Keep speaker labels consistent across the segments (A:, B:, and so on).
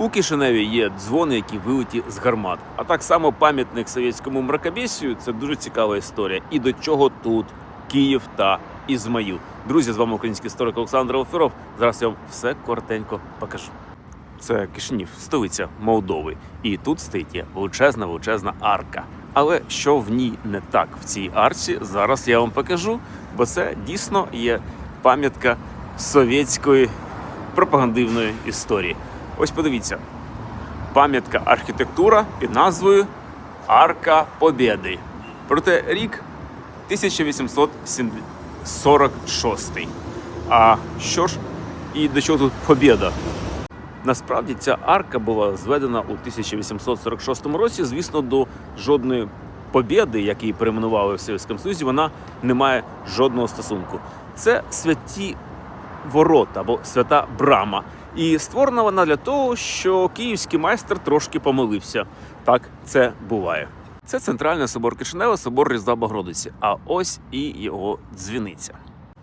A: У Кишиневі є дзвони, які вилиті з гармат. А так само пам'ятник совєтському мракобесію – це дуже цікава історія. І до чого тут Київ та Ізмаїл. Друзі, з вами український історик Олександр Офіров. Зараз я вам все коротенько покажу. Це Кишинів, столиця Молдови. І тут стоїть є величезна величезна арка. Але що в ній не так в цій арці, зараз я вам покажу, бо це дійсно є пам'ятка совєтської пропагандивної історії. Ось подивіться, пам'ятка архітектура під назвою Арка Побєди. Проте рік 1846. А що ж і до чого тут побєда? Насправді ця арка була зведена у 1846 році. Звісно, до жодної побєди, як її перейменували в Совєтському Союзі, вона не має жодного стосунку. Це святі ворота або свята брама. І створена вона для того, що київський майстер трошки помилився. Так це буває. Це центральний собор Кишинева, собор Різдва Богородиці. А ось і його дзвіниця.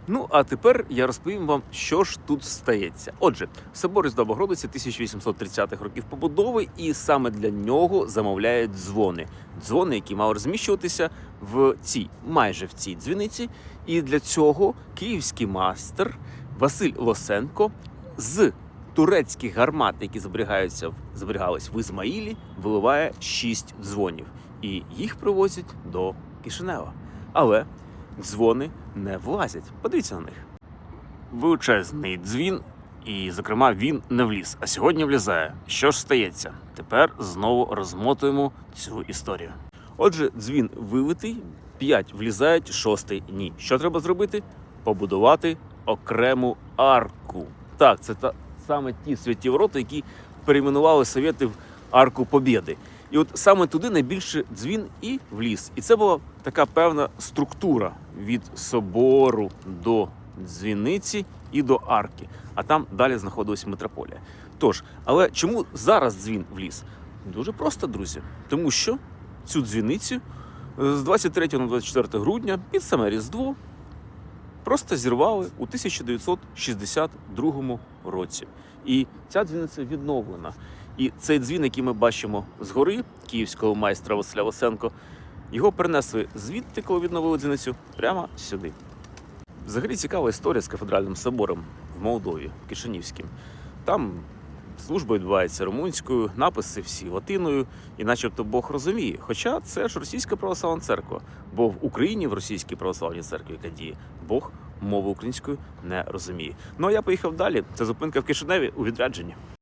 A: Ну а тепер я розповім вам, що ж тут стається. Отже, собор Різдва Богородиці 1830-х років побудови, і саме для нього замовляють дзвони. Дзвони, які мали розміщуватися в цій, майже в цій дзвіниці. І для цього київський майстер Василь Лосенко з турецьких гармат, які зберігаються зберігались в Ізмаїлі, виливає шість дзвонів, і їх привозять до Кишинева. Але дзвони не влазять. Подивіться на них. Величезний дзвін, і, зокрема, він не вліз. А сьогодні влізає. Що ж стається? Тепер знову розмотуємо цю історію. Отже, дзвін вилитий, п'ять влізають, шостий ні. Що треба зробити? Побудувати окрему арку. Так, це та саме ті святі ворота, які перейменували совєти в арку Побєди. І от саме туди найбільше дзвін і вліз. І це була така певна структура від собору до дзвіниці і до арки. А там далі знаходилась митрополія. Тож, але чому зараз дзвін вліз? Дуже просто, друзі. Тому що цю дзвіницю з 23 на 24 грудня під саме Різдво просто зірвали у 1962 році. І ця дзвіниця відновлена. І цей дзвін, який ми бачимо згори київського майстра Василя Лосенко, його перенесли звідти, коли відновили дзвіницю, прямо сюди. Взагалі цікава історія з кафедральним собором в Молдові, Кишинівським. Там служба відбувається румунською, написи всі латиною, і начебто Бог розуміє. Хоча це ж російська православна церква, бо в Україні, в російській православній церкві, яка діє, Бог мови українською не розуміє. Ну а я поїхав далі. Це зупинка в Кишиневі у відрядженні.